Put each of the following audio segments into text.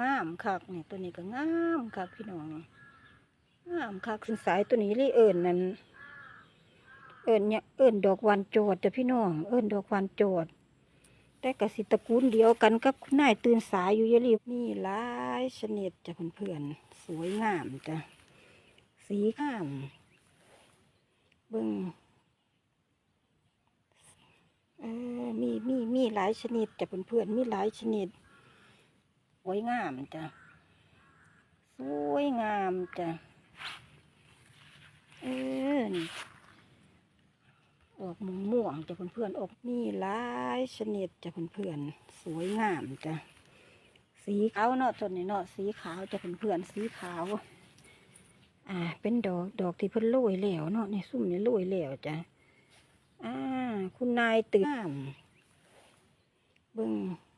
งามคักนี่ตัวนี้ก็งามคักพี่น้องงามคักสินสายตัวนี้เลยเอิญนั่นเอิญเนี่ยเอิญดอกวันโจดจ้ะพี่น้อง เอิญดอกวันโจดแต่กสิตระกูลเดียวกันกับคุณนายตื่นสายอยู่ยลีมีหลายชนิดจ้ะเพื่อนๆสวยงามจ้ะสีงามเบิ่งเออมีมีมีหลายชนิดจ้ะเพื่อนๆมีหลายชนิด วยงามจ้ะสวยงามจ้ะเออออกม่วงม่วงจ้ะเพื่อนๆออกมีหลายชนิดจ้ะเพื่อนๆสวยงามจ้ะสีขาวเนาะต้นนี้เนาะสีขาวจ้ะเพื่อนๆสีขาว อ่า เป็นดอกดอกที่เพิ่นโรยแล้วเนาะในซุ่มนี่โรยแล้วจ้ะอ่า คุณนายตื่นเบิ่งเออ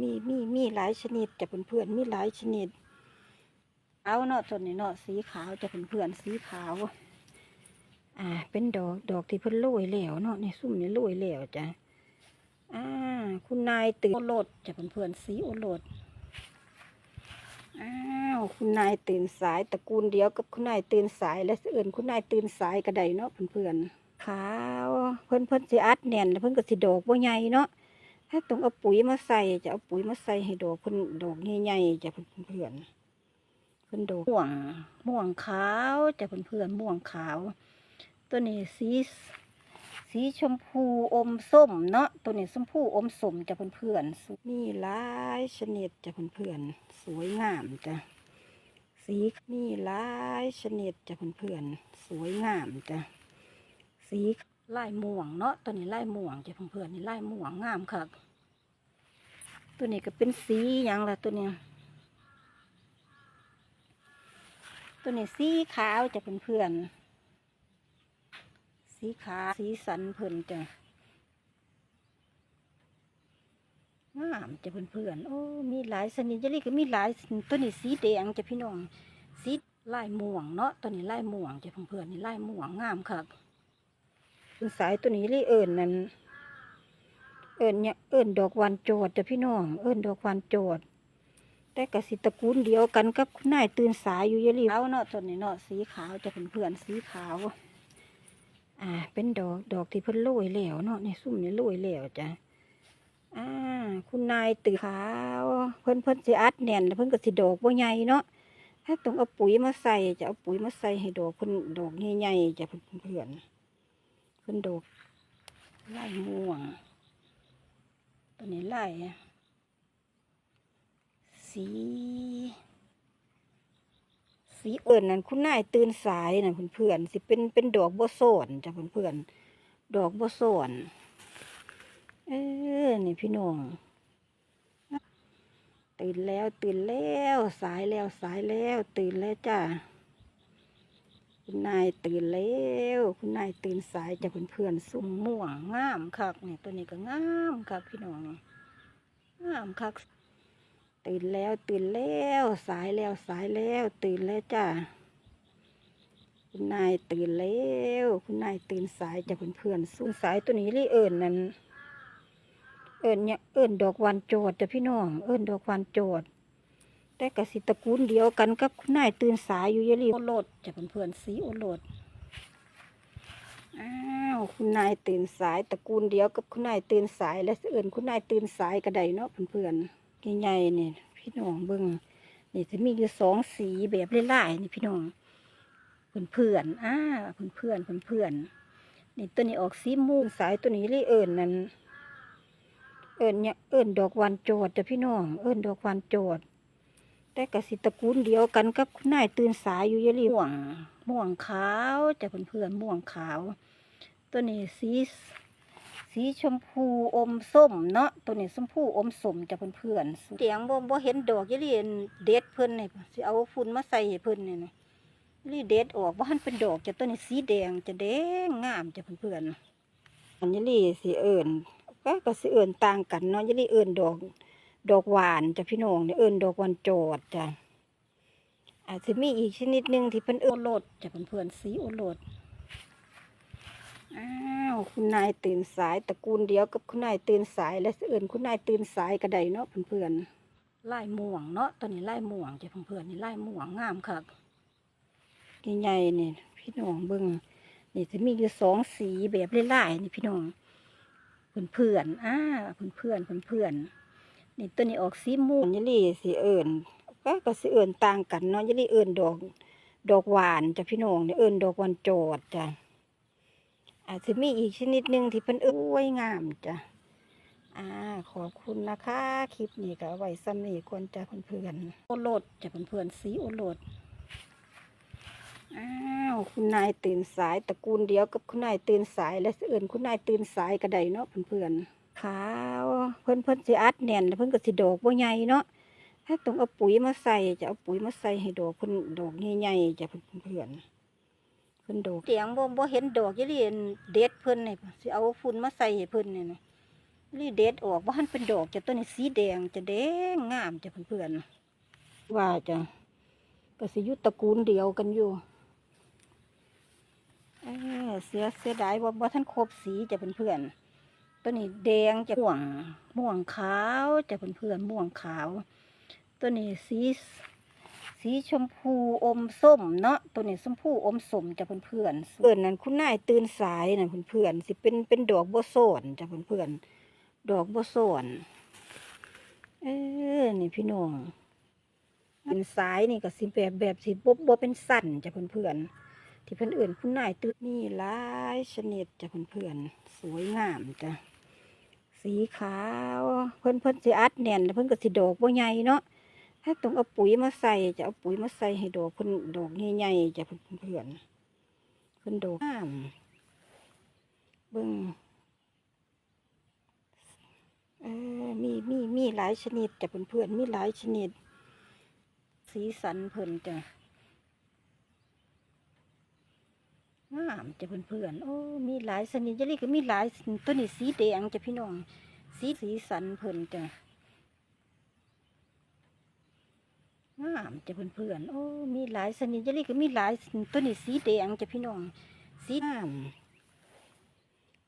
มีมีมีหลายชนิดจะเพื่อนๆมีหลายชนิดเอาเนาะต้นนี้เนาะสีขาวจะเพื่อนๆสีขาว อ่า เป็นดอกดอกที่เพิ่นโรยแล้วเนาะในซุ่มนี่โรยแล้วจ้ะอ่า คุณนายตื่นโอรสจะเพื่อนๆสีโอรสอ้าวคุณนายตื่นสายตระกูลเดียวกับคุณนายตื่นสายและเอื่นคุณนายตื่นสายก็ไดเนาะเพื่อนๆขาวเพิ่อนเพิ่อนสิอัดแน่นแล้วเพิ่อนก็สิดอกบ่ใหญ่เนาะ ถ้าต้องเอาปุ๋ยมาใส่จะเอาปุ๋ยมาใส่ให้ดอกเพิ่นดอกใหญ่ๆจะเพื่อนเพิ่นดอกม่วงม่วงขาวจะเพื่อนๆม่วงขาว ตัวนี้สีสีชมพูอมส้มเนาะตัวนี้ชมพูอมส้มจะเพื่อนๆมีหลายชนิดจะเพื่อนๆสวยงามจ้ะสีมีหลายชนิดจะเพื่อนๆสวยงามจ้ะสี ลายม่วงเนาะตัวนี้ลายม่วงจ้ะเพื่อนๆนี่ลายม่วงงามค่ะตัวนี้ก็เป็นสีหยังละตัวนี้ตัวนี้สีขาวจะเพื่อนสีขาวสีสันเพิ่อนจ้ะงามจะเพื่อนๆโอ้มีหลายชนิจะเรียกก็มีหลายตัวนี้สีแดงจะพี่น้องสีลายม่วงเนาะตัวนี้ลายม่วงจะเพื่อนๆนี่ลายม่วงงามค่ะ เป็นสายตัวนี้เลยเอิญนั่นเอิญเนี่ยเอิญดอกวันโจดจ้ะพี่น้อง เอิญดอกวันโจดแต่กสิตระกูลเดียวกันกับคุณนายตื่นสายอยู่ยลีเอาเนาะตัวนี้เนาะสีขาวจะเพื่อนๆสีขาว อ่า เป็นดอกดอกที่เพิ่นโรยแล้วเนาะในซุ่มนี่โรยแล้วจ้ะอ่า คุณนายตื่นขาว เพิ่นเพิ่นสิอัดแน่นแล้วเพิ่นก็สิดอกบ่ใหญ่เนาะถ้าต้องเอาปุ๋ยมาใส่จะเอาปุ๋ยมาใส่ให้ดอกเพิ่นดอกใหญ่ๆจะเพื่อนเพื่อนๆเพิ่นดอกไล่ม่วง ตัวนี้ไล่สี สีเอิญนั่นคุณนายตื่นสายน่ะเพื่อนๆสิเป็นเป็นดอกบัวสนจ้ะเพื่อนๆดอกบัวสนเออนี่พี่น้องตื่นแล้วตื่นแล้ว สายแล้วสายแล้ว ตื่นแล้วจ้า คุณนายตื่นแล้วคุณนายตื่นสายจ้ะเพื่อนๆสุ่มม่วงงามคักนี่ยตัวนี้ก็งามคักพี่น้องงามคัก ตื่นแล้วตื่นแล้วสายแล้วสายแล้ว ตื่นแล้วจ้าคุณนายตื่นแล้วคุณนายตื่นสายจากเพื่อนๆสุ่มสายตัวนี้เลยเอิญนั่นเอิญเนี่ยเอิญดอกวันโจดจ้ะพี่น้อง เอิญดอกวันโจด แต่กับสิตระกูลเดียวกันกับคุณนายตื่นสายอยู่อยลีโอโรสจ้ะเพื่อนๆสีโอโรสอ้าวคุณนายตื่นสายตระกูลเดียวกับคุณนายตื่นสาย และเอิญคุณนายตื่นสายก็ไดเนาะเพื่อนๆใหญ่ๆนี่พี่น้องเบิ่งนี่จะมีอยู่สองสีแบบไล่ๆนี่พี่น้องเพื่อนๆอ่าเพื่อนๆเพื่อนๆนี่ตัวนี้ออกสีม่วงสายตัวนี้เลยเอิญนั่นเอิญเนี่ยเอิญดอกวันโจดจ้ะพี่น้อง เอิญดอกวันโจด แต่กสิตระกูลเดียวกันกับคุณนายตื่นสายอยู่อยาลีม่วง ม่วงขาวจ้ะเพื่อนๆม่วงขาว ตัวนี้สีสีชมพูอมส้มเนาะตัวนี้ชมพูอมส้มจะเพื่อนๆเสียงบ่บ่เห็นดอกยี่ลีนเด็ดเพิ่นนี่สิเอาฝุ่นมาใส่ให้เพิ่นนี่นะยี่ลีเด็ดออกบ่ทันเป็นดอกจะตัวนี้สีแดงจะแดงงามจะเพื่อนๆอันยี่ลีสิเอิ้นก็ก็สิเอิ้นต่างกันเนาะยี่ลีเอิ้นดอก ดอกหวานจ้ะพี่น้องเนี่ยเอิ้นดอกวานโจดจ้ะอาจจะมีอีกชนิดหนึ่งที่เพิ่นเอิ้นโรสจ้ะเพื่อนๆสีโอโรสอ้าวคุณนายตื่นสายตระกูลเดียวกับคุณนายตื่นสาย และเอื่นคุณนายตื่นสายก็ไดเนาะเพื่อนๆไล่ม่วงเนาะตอนนี้ไล่ม่วงจ้ะเพื่อนๆนี่ไล่ม่วงงามค่ะใหญ่ๆนี่พี่น้องเบิ่งนี่จะมีอยู่สองสีแบบไล่ๆนี่พี่น้องเพื่อนๆอ่าเพื่อนๆเพื่อนๆ นี่ตัวนี้ออกสีม่วงยลี่สีเอิ่นก็ก็สีเอิ่นต่างกันเนาะยลี่เอิ่นดอก ดอกหวานจ้ะพี่น้องเนี่ยเอิ่นดอกหวานโจดจ้ะอาจจะมีอีกชนิดหนึ่งที่เป็นเอ้ยงามจ้ะอ่าขอบคุณนะคะ คลิปนี้ก็ไว้ซ้ำนี่คนจ้ะเพื่อนๆโอโลดจ้ะเพื่อนๆสีโอโลดอ้าวคุณนายตื่นสายตระกูลเดียวกับคุณนายตื่นสาย และเอื่นคุณนายตื่นสายก็ได้เนาะเพื่อนๆขาว เพื่อนเพื่อนสิอัดแน่นแล้วเพื่อนก็สิดอกบ่ใหญ่เนาะถ้าต้องเอาปุ๋ยมาใส่จะเอาปุ๋ยมาใส่ให้ดอกเพิ่นดอกใหญ่ๆจ้ะเพื่อนๆเพิ่นดอกเสียงบ่บ่เห็นดอกยี่ลีนเด็ดเพิ่นนี่สิเอาฝุ่นมาใส่ให้เพิ่นนี่นะนี่เด็ดออกบ่ทันเป็นดอกจะต้นนี้สีแดงจะแดงงามจ้ะเพื่อนๆว่าจ้ะก็สิอยู่ตระกูลเดียวกันอยู่เออเสียเสียดายว่าบ่ทันครบสีจ้ะเพื่อนๆ ตัวนี้แดงจะม่วงม่วงขาวจะเพื่อนๆม่วงขาว ตัวนี้สีสีชมพูอมส้มเนาะตัวนี้ชมพูอมส้มจะเพื่อนๆเพื่อนนั้นคุณนายตื่นสายน่ะเพื่อนๆสิเป็นเป็นดอกบัวโซนจะเพื่อนๆดอกบัวโซนเออนี่พี่น้องเป็นสายนี่ก็สิแบบแบบสิบบบ่เป็นสั้นจะเพื่อนๆที่เพื่อนอื่นคุณนายตื่นนี่หลายชนิดจ้ะเพื่อนๆสวยงามจ้ะ สีขาว เพื่อนเพื่อนสิอัดแน่นแล้วเพื่อนก็สิดอกบัวใหญ่เนาะถ้าต้องเอาปุ๋ยมาใส่จะเอาปุ๋ยมาใส่ให้ดอกเพิ่นดอกใหญ่ๆจะเพิ่นเพื่อนเพิ่นดอกงามเบิ่งเออมีมีมีหลายชนิดจะเพิ่นเพื่อนมีหลายชนิด สีสันเพิ่นจ้ะ งามจะเพิ่นเพื่อนโอ้ มีหลายชนิดจะเรียกก็มีหลายตัวนี้สีแดงจะพี่น้อง สีสีสันเพิ่อนจ้ะงามจะเพื่อนๆโอ้ มีหลายชนิดจะเรียกก็มีหลายตัวนี้สีแดงจะพี่น้อง สีงาม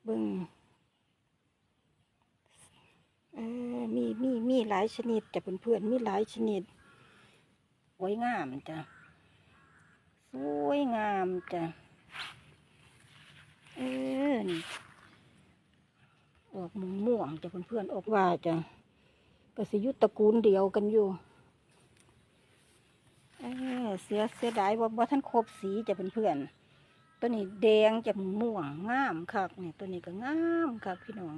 เบิ่งเออมีมีมีหลายชนิดจะเพื่อนๆมีหลายชนิดสวยงามจ้ะสวยงามจ้ะ เออนี่ออกม่วงม่วงๆจะเพื่อนๆออกว่าจ้ะก็สิอยุตระกูลเดียวกันอยู่เออเสียเสียดายว่าบ่ท่านครบสีจะเป็นเพื่อนๆตัวนี้แดงจะม่วงงามคักนี่ตัวนี้ก็งามคักพี่น้อง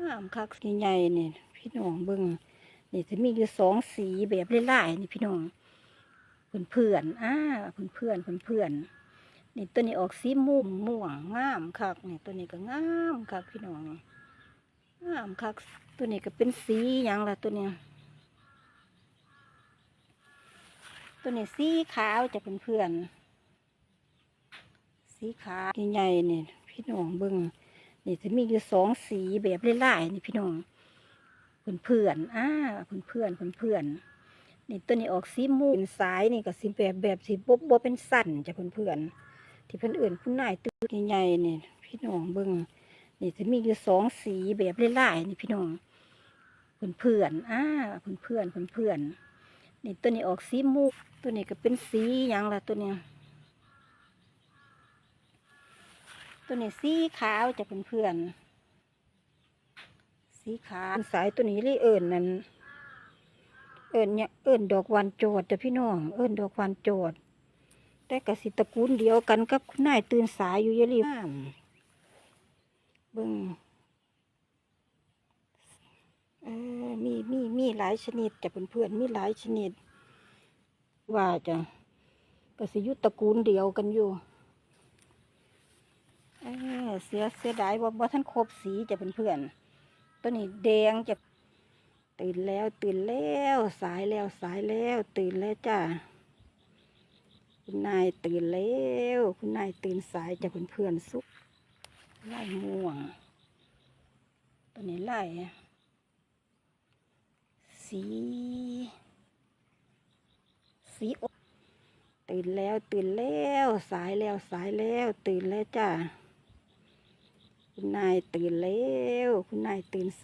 งามคักใหญ่ๆนี่พี่น้องเบิ่งนี่จะมีอยู่สองสีแบบไล่ๆนี่พี่น้องเพื่อนๆอ่าเพื่อนๆเพื่อนๆ นี่ตัวนี้ออกสีม่วงม่วงงามคักนี่ตัวนี้ก็งามคักพี่น้องงามคักตัวนี้ก็เป็นสีหยังละตัวนี้ ตัวนี้สีขาวจะเป็นเพื่อน สีขาวใหญ่ๆนี่พี่น้องเบิ้งนี่จะมีอยู่สองสีแบบไล่ๆนี่พี่น้องเพื่อนๆอ่าเพื่อนๆเพื่อนๆนี่ตัวนี้ออกสีม่วงสายนี่ก็สีแบบแบบสีบบบบเป็นสั้นจะเพื่อนๆ ที่เพื่อนอื่นคุณนายตื้อใหญ่ๆนี่พี่น้องเบิ้งนี่จะมีอยู่สองสีแบบไล่ๆนี่พี่น้องเพื่อนๆอ่าเพื่อนๆเพื่อนๆนี่ตัวนี้ออกสีมุกตัวนี้ก็เป็นสีหยังละตัวเนี้ยตัวนี้สีขาวจะเป็นเพื่อนสีขาวสายตัวนี้เลยเอิญนั่นเอิญเนี่ยเอิญดอกวันโจดจะพี่น้อง เอิญดอกวันโจด แต่กสิตระกูลเดียวกันกับคุณนายตื่นสายอยู่ยลีงามเบิ่งเออมีมีมีหลายชนิดจะเพื่อนมีหลายชนิด ว่าจะกสิยุตระกูลเดียวกันอยู่เออเสียเสียดายว่าบ่ท่านครบสีจะเป็นเพื่อนตัวนี้แดงจะตื่นแล้วตื่นแล้ว สายแล้วสายแล้ว ตื่นแล้วจ้า คุณนายตื่นแล้ว คุณนายตื่นสายจะเพื่อนๆสุกไล่ง่วง ตัวนี้ไล่สี สีอตื่นแล้วตื่นแล้วสายแล้วสายแล้ว ตื่นแล้วจ้าคุณนายตื่นแล้ว คุณนายตื่นสาย